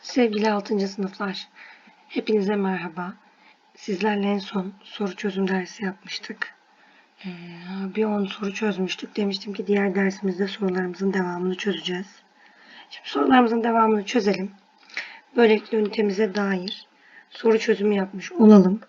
Sevgili 6. sınıflar, hepinize merhaba. Sizlerle en son soru çözüm dersi yapmıştık. Ee, bir 10 soru çözmüştük. Demiştim ki diğer dersimizde sorularımızın devamını çözeceğiz. Şimdi sorularımızın devamını çözelim. Böylelikle ünitemize dair soru çözümü yapmış olalım.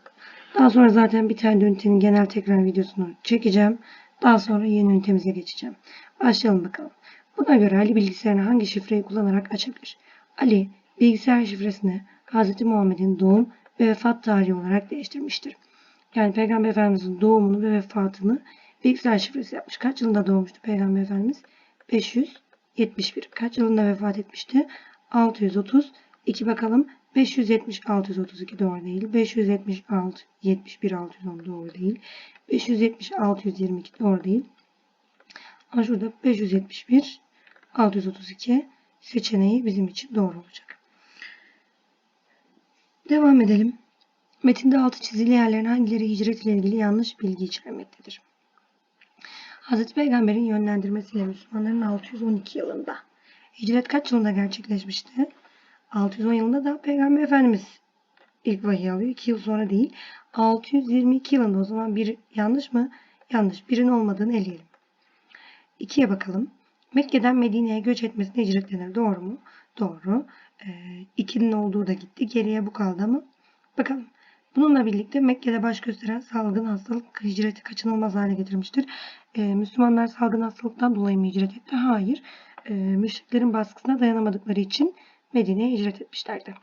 Daha sonra zaten bir tane ünitenin genel tekrar videosunu çekeceğim. Daha sonra yeni ünitemize geçeceğim. Başlayalım bakalım. Buna göre Ali bilgisayarını hangi şifreyi kullanarak açabilir? Ali bilgisayar şifresini Hz. Muhammed'in doğum ve vefat tarihi olarak değiştirmiştir. Yani Peygamber Efendimiz'in doğumunu ve vefatını bilgisayar şifresi yapmış. Kaç yılında doğmuştu Peygamber Efendimiz? 571. Kaç yılında vefat etmişti? 632 bakalım. 570 632 doğru değil. 576 71 610 doğru değil. 570 622 doğru değil. Ama şurada 571 632 seçeneği bizim için doğru olacak. Devam edelim. Metinde altı çizili yerlerin hangileri hicret ile ilgili yanlış bilgi içermektedir? Hazreti Peygamber'in yönlendirmesiyle Müslümanların 612 yılında. Hicret kaç yılında gerçekleşmişti? 610 yılında da Peygamber Efendimiz ilk vahiy alıyor. 2 yıl sonra değil. 622 yılında o zaman bir yanlış mı? Yanlış. Birin olmadığını eleyelim. 2'ye bakalım. Mekke'den Medine'ye göç etmesine hicret denir. Doğru mu? Doğru. Ee, ikinin olduğu da gitti. Geriye bu kaldı mı? Bakalım. Bununla birlikte Mekke'de baş gösteren salgın hastalık hicreti kaçınılmaz hale getirmiştir. Ee, Müslümanlar salgın hastalıktan dolayı mı hicret etti? Hayır. Ee, müşriklerin baskısına dayanamadıkları için Medine'ye hicret etmişlerdi.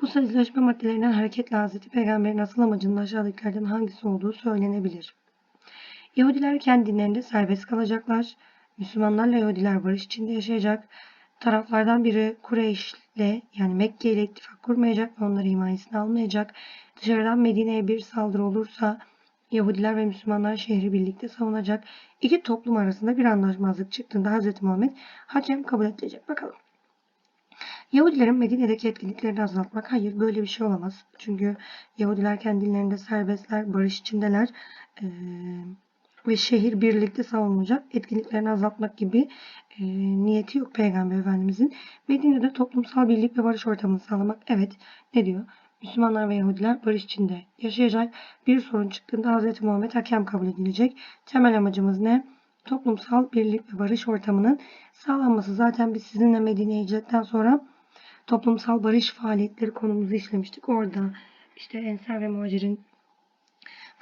Bu sözleşme maddelerinden hareketle Hazreti Peygamber'in asıl amacının aşağıdakilerden hangisi olduğu söylenebilir. Yahudiler kendi dinlerinde serbest kalacaklar. Müslümanlarla Yahudiler barış içinde yaşayacak. Taraflardan biri Kureyş'le yani Mekke ile ittifak kurmayacak ve onları himayesine almayacak. Dışarıdan Medine'ye bir saldırı olursa Yahudiler ve Müslümanlar şehri birlikte savunacak. İki toplum arasında bir anlaşmazlık çıktığında Hz. Muhammed Hacem kabul edilecek. Bakalım. Yahudilerin Medine'deki etkinliklerini azaltmak. Hayır böyle bir şey olamaz. Çünkü Yahudiler kendilerinde serbestler, barış içindeler. Ee, ve şehir birlikte savunulacak etkinliklerini azaltmak gibi e, niyeti yok Peygamber Efendimizin. Medine'de toplumsal birlik ve barış ortamını sağlamak. Evet ne diyor? Müslümanlar ve Yahudiler barış içinde yaşayacak. Bir sorun çıktığında Hz. Muhammed hakem kabul edilecek. Temel amacımız ne? Toplumsal birlik ve barış ortamının sağlanması. Zaten biz sizinle Medine'ye hicretten sonra toplumsal barış faaliyetleri konumuzu işlemiştik. Orada işte Ensar ve Muhacir'in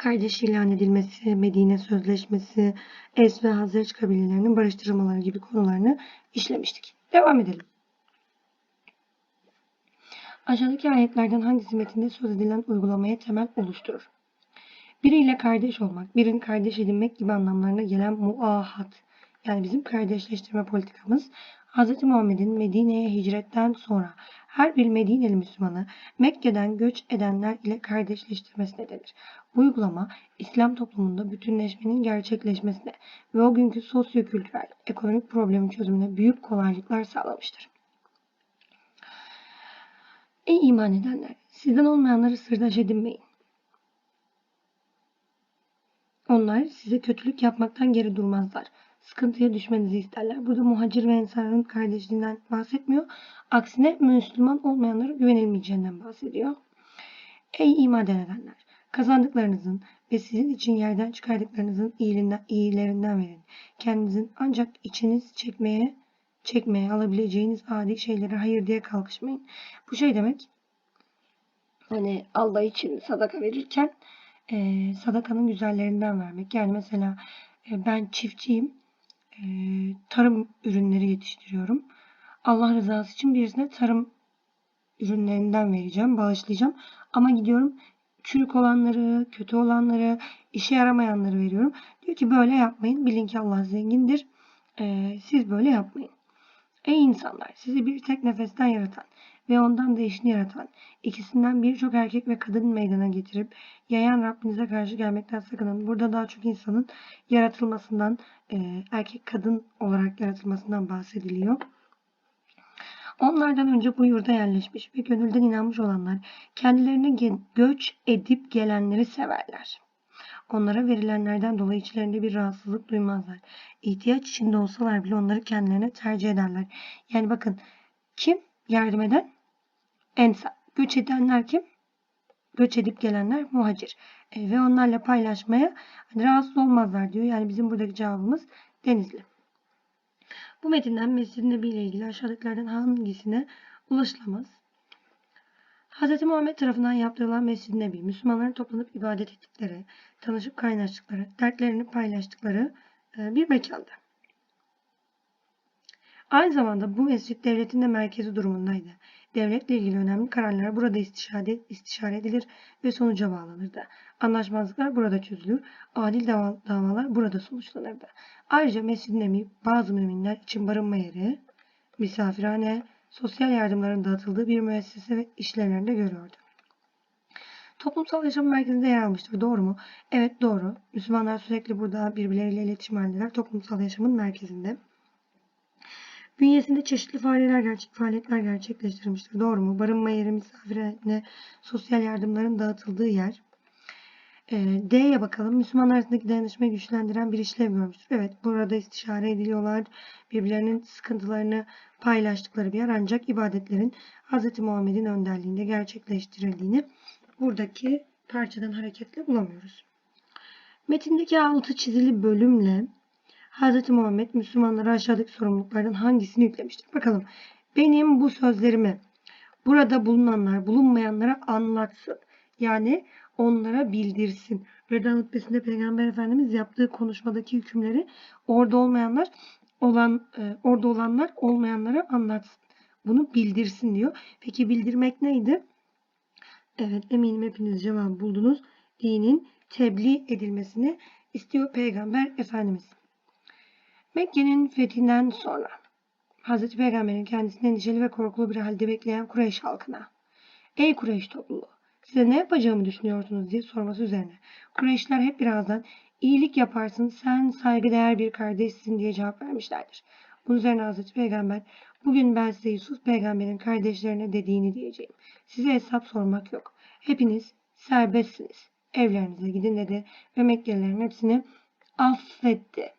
kardeş ilan edilmesi, Medine Sözleşmesi, Es ve Hazreç kabilelerinin barıştırılmaları gibi konularını işlemiştik. Devam edelim. Aşağıdaki ayetlerden hangisi metinde söz edilen uygulamaya temel oluşturur? Biriyle kardeş olmak, birini kardeş edinmek gibi anlamlarına gelen muahat, yani bizim kardeşleştirme politikamız Hz. Muhammed'in Medine'ye hicretten sonra her bir Medineli Müslümanı Mekke'den göç edenler ile kardeşleştirmesine denir. Bu uygulama İslam toplumunda bütünleşmenin gerçekleşmesine ve o günkü sosyo-kültürel, ekonomik problemin çözümüne büyük kolaylıklar sağlamıştır. Ey iman edenler! Sizden olmayanları sırdaş edinmeyin. Onlar size kötülük yapmaktan geri durmazlar. Sıkıntıya düşmenizi isterler. Burada muhacir ve ensarın kardeşliğinden bahsetmiyor. Aksine Müslüman olmayanlara güvenilmeyeceğinden bahsediyor. Ey iman edenler! Kazandıklarınızın ve sizin için yerden çıkardıklarınızın iyiliğinden, iyilerinden verin. Kendinizin ancak içiniz çekmeye çekmeye alabileceğiniz adi şeylere hayır diye kalkışmayın. Bu şey demek hani Allah için sadaka verirken e, sadakanın güzellerinden vermek. Yani mesela e, ben çiftçiyim. E, tarım ürünleri yetiştiriyorum. Allah rızası için birisine tarım ürünlerinden vereceğim, bağışlayacağım. Ama gidiyorum çürük olanları, kötü olanları, işe yaramayanları veriyorum. Diyor ki böyle yapmayın. Bilin ki Allah zengindir. E, siz böyle yapmayın. Ey insanlar! Sizi bir tek nefesten yaratan ve ondan da eşini yaratan, ikisinden birçok erkek ve kadın meydana getirip yayan Rabbinize karşı gelmekten sakının. Burada daha çok insanın yaratılmasından, e, erkek kadın olarak yaratılmasından bahsediliyor. Onlardan önce bu yurda yerleşmiş ve gönülden inanmış olanlar kendilerine göç edip gelenleri severler. Onlara verilenlerden dolayı içlerinde bir rahatsızlık duymazlar. İhtiyaç içinde olsalar bile onları kendilerine tercih ederler. Yani bakın kim yardım eden ensar. Göç edenler kim? Göç edip gelenler muhacir. E, ve onlarla paylaşmaya hani rahatsız olmazlar diyor. Yani bizim buradaki cevabımız Denizli. Bu metinden Mescid-i Nebi ile ilgili aşağıdakilerden hangisine ulaşılamaz? Hz. Muhammed tarafından yaptırılan Mescid-i Nebi, Müslümanların toplanıp ibadet ettikleri, tanışıp kaynaştıkları, dertlerini paylaştıkları e, bir mekandı. Aynı zamanda bu mescit devletin de merkezi durumundaydı. Devletle ilgili önemli kararlar burada istişare, istişare edilir ve sonuca bağlanırdı. Anlaşmazlıklar burada çözülür, adil dava, davalar burada sonuçlanırdı. Ayrıca Mescid-i Nebi bazı müminler için barınma yeri, misafirhane, sosyal yardımların dağıtıldığı bir müessese ve işlevlerinde görüyordu. Toplumsal yaşam merkezinde yer almıştır. Doğru mu? Evet doğru. Müslümanlar sürekli burada birbirleriyle iletişim halindeler. Toplumsal yaşamın merkezinde. Bünyesinde çeşitli faaliyetler, faaliyetler gerçekleştirmiştir. Doğru mu? Barınma yeri, misafirhane, sosyal yardımların dağıtıldığı yer. Ee, D'ye bakalım. Müslümanlar arasındaki dayanışmayı güçlendiren bir işlev görmüştür. Evet, burada istişare ediliyorlar. Birbirlerinin sıkıntılarını paylaştıkları bir yer. Ancak ibadetlerin Hz. Muhammed'in önderliğinde gerçekleştirildiğini buradaki parçadan hareketle bulamıyoruz. Metindeki altı çizili bölümle Hz. Muhammed Müslümanlara aşağıdaki sorumluluklardan hangisini yüklemiştir? Bakalım. Benim bu sözlerimi burada bulunanlar bulunmayanlara anlatsın. Yani onlara bildirsin. Veda hutbesinde Peygamber Efendimiz yaptığı konuşmadaki hükümleri orada olmayanlar olan e, orada olanlar olmayanlara anlatsın. Bunu bildirsin diyor. Peki bildirmek neydi? Evet eminim hepiniz cevabı buldunuz. Dinin tebliğ edilmesini istiyor Peygamber Efendimiz. Mekke'nin fethinden sonra Hazreti Peygamber'in kendisini endişeli ve korkulu bir halde bekleyen Kureyş halkına Ey Kureyş topluluğu size ne yapacağımı düşünüyorsunuz diye sorması üzerine. Kureyşler hep birazdan iyilik yaparsın sen saygıdeğer bir kardeşsin diye cevap vermişlerdir. Bunun üzerine Hazreti Peygamber bugün ben size Yusuf peygamberin kardeşlerine dediğini diyeceğim. Size hesap sormak yok. Hepiniz serbestsiniz. Evlerinize gidin dedi ve Mekkelilerin hepsini affetti.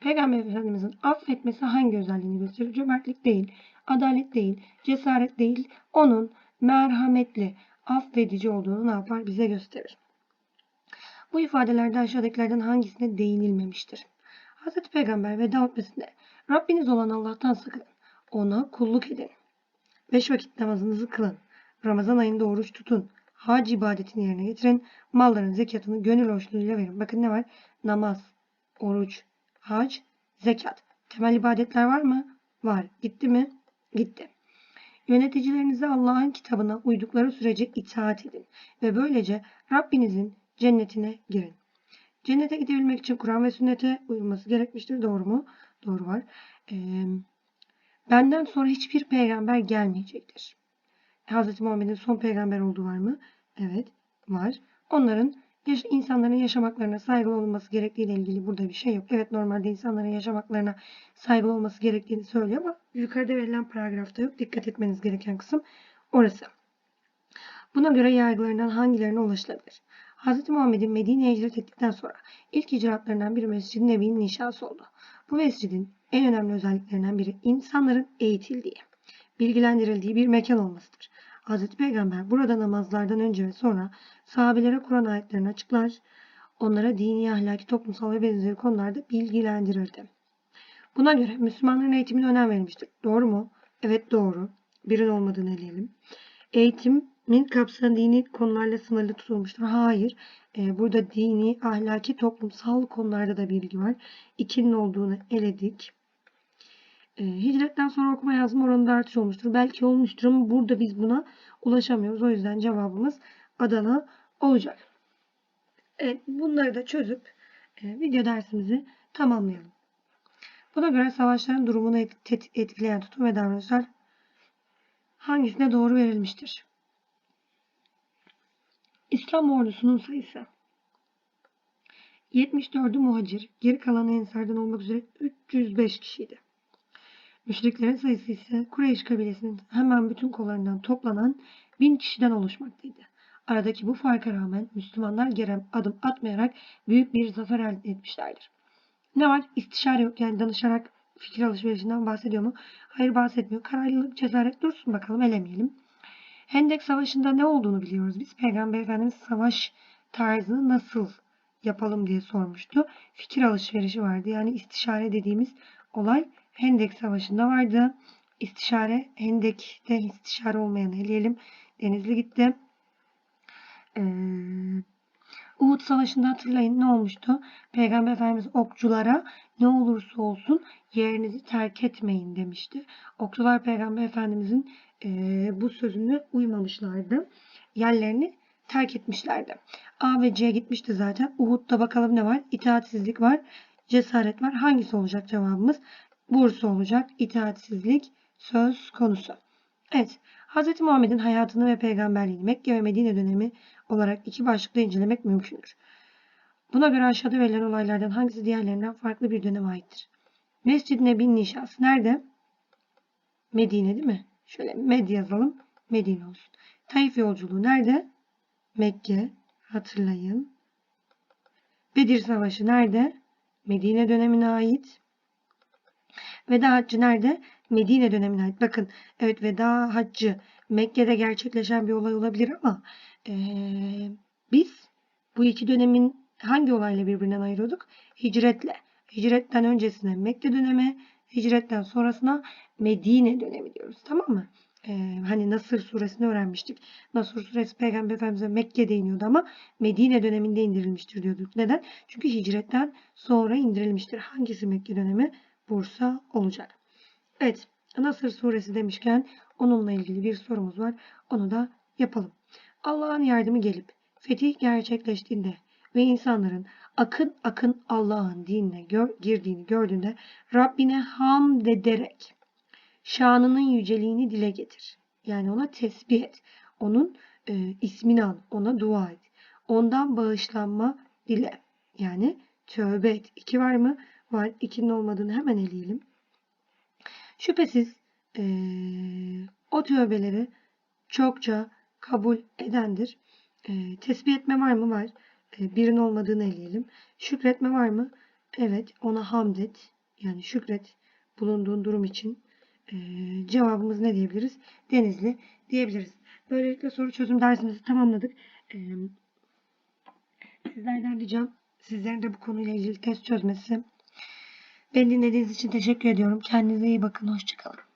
Peygamber Efendimizin affetmesi hangi özelliğini gösterir? Cömertlik değil, adalet değil, cesaret değil, onun merhametli, affedici olduğunu ne yapar? Bize gösterir. Bu ifadelerde aşağıdakilerden hangisine değinilmemiştir? Hz. Peygamber veda hutbesinde Rabbiniz olan Allah'tan sakının. Ona kulluk edin. Beş vakit namazınızı kılın. Ramazan ayında oruç tutun. Hac ibadetini yerine getirin. Malların zekatını gönül hoşluğuyla verin. Bakın ne var? Namaz, oruç, hac, zekat. Temel ibadetler var mı? Var. Gitti mi? Gitti. Yöneticilerinize Allah'ın kitabına uydukları sürece itaat edin ve böylece Rabbinizin cennetine girin. Cennete gidebilmek için Kur'an ve sünnete uyulması gerekmiştir. Doğru mu? Doğru var. Ee, benden sonra hiçbir peygamber gelmeyecektir. Hz. Muhammed'in son peygamber olduğu var mı? Evet, var. Onların yaş- insanların yaşamaklarına saygılı olması gerektiğiyle ilgili burada bir şey yok. Evet normalde insanların yaşamaklarına saygılı olması gerektiğini söylüyor ama yukarıda verilen paragrafta yok. Dikkat etmeniz gereken kısım orası. Buna göre yargılarından hangilerine ulaşılabilir? Hz. Muhammed'in Medine'ye hicret ettikten sonra ilk icraatlarından biri Mescid-i Nebi'nin inşası oldu. Bu mescidin en önemli özelliklerinden biri insanların eğitildiği, bilgilendirildiği bir mekan olmasıdır. Hz. Peygamber burada namazlardan önce ve sonra sahabelere Kur'an ayetlerini açıklar, onlara dini, ahlaki, toplumsal ve benzeri konularda bilgilendirirdi. Buna göre Müslümanların eğitimine önem verilmiştir. Doğru mu? Evet doğru. Birin olmadığını eleyelim. Eğitimin kapsayan dini konularla sınırlı tutulmuştur. Hayır. Ee, burada dini, ahlaki, toplumsal konularda da bilgi var. İkinin olduğunu eledik. Ee, hicretten sonra okuma yazma oranında artış olmuştur. Belki olmuştur ama burada biz buna ulaşamıyoruz. O yüzden cevabımız Adana olacak. Evet, bunları da çözüp e, video dersimizi tamamlayalım. Buna göre savaşların durumunu et- etkileyen tutum ve davranışlar hangisine doğru verilmiştir? İslam ordusunun sayısı 74'ü muhacir, geri kalanı ensardan olmak üzere 305 kişiydi. Müşriklerin sayısı ise Kureyş kabilesinin hemen bütün kollarından toplanan 1000 kişiden oluşmaktaydı. Aradaki bu farka rağmen Müslümanlar geri adım atmayarak büyük bir zafer elde etmişlerdir. Ne var? İstişare yok yani danışarak fikir alışverişinden bahsediyor mu? Hayır bahsetmiyor. Kararlılık, cesaret dursun bakalım elemeyelim. Hendek Savaşı'nda ne olduğunu biliyoruz biz. Peygamber Efendimiz savaş tarzını nasıl yapalım diye sormuştu. Fikir alışverişi vardı. Yani istişare dediğimiz olay Hendek Savaşı'nda vardı. İstişare, Hendek'te istişare olmayanı eleyelim. Denizli gitti. Ee, Uhud Savaşı'nda hatırlayın ne olmuştu? Peygamber Efendimiz okçulara ne olursa olsun yerinizi terk etmeyin demişti. Okçular Peygamber Efendimizin e, bu sözüne uymamışlardı. Yerlerini terk etmişlerdi. A ve C gitmişti zaten. Uhud'da bakalım ne var? İtaatsizlik var. Cesaret var. Hangisi olacak cevabımız? Bursa olacak. İtaatsizlik söz konusu. Evet. Hz. Muhammed'in hayatını ve peygamberliğini Mekke ve Medine dönemi olarak iki başlıkta incelemek mümkündür. Buna göre aşağıda verilen olaylardan hangisi diğerlerinden farklı bir döneme aittir? Mescid-i Nebi'nin inşası nerede? Medine değil mi? Şöyle Med yazalım. Medine olsun. Taif yolculuğu nerede? Mekke. Hatırlayın. Bedir Savaşı nerede? Medine dönemine ait. Veda Haccı nerede? Medine dönemine ait. Bakın evet Veda Haccı Mekke'de gerçekleşen bir olay olabilir ama ee, biz bu iki dönemin hangi olayla birbirinden ayırıyorduk? Hicretle. Hicretten öncesine Mekke dönemi, hicretten sonrasına Medine dönemi diyoruz. Tamam mı? Ee, hani Nasır suresini öğrenmiştik. Nasır suresi Peygamber Efendimiz'e Mekke'de iniyordu ama Medine döneminde indirilmiştir diyorduk. Neden? Çünkü hicretten sonra indirilmiştir. Hangisi Mekke dönemi? Bursa olacak. Evet. Nasır suresi demişken onunla ilgili bir sorumuz var. Onu da yapalım. Allah'ın yardımı gelip fetih gerçekleştiğinde ve insanların akın akın Allah'ın dinine gör, girdiğini gördüğünde Rabbine hamd ederek şanının yüceliğini dile getir. Yani ona tesbih et. Onun e, ismini an. Ona dua et. Ondan bağışlanma dile. Yani tövbe et. İki var mı? Var. İkinin olmadığını hemen eleyelim. Şüphesiz e, o tövbeleri çokça kabul edendir. E, tesbih etme var mı? Var. E, birin olmadığını eleyelim. Şükretme var mı? Evet. Ona hamd et. Yani şükret bulunduğun durum için. E, cevabımız ne diyebiliriz? Denizli diyebiliriz. Böylelikle soru çözüm dersimizi tamamladık. E, sizlerden ricam sizlerin de bu konuyla ilgili test çözmesi. Beni dinlediğiniz için teşekkür ediyorum. Kendinize iyi bakın. Hoşçakalın.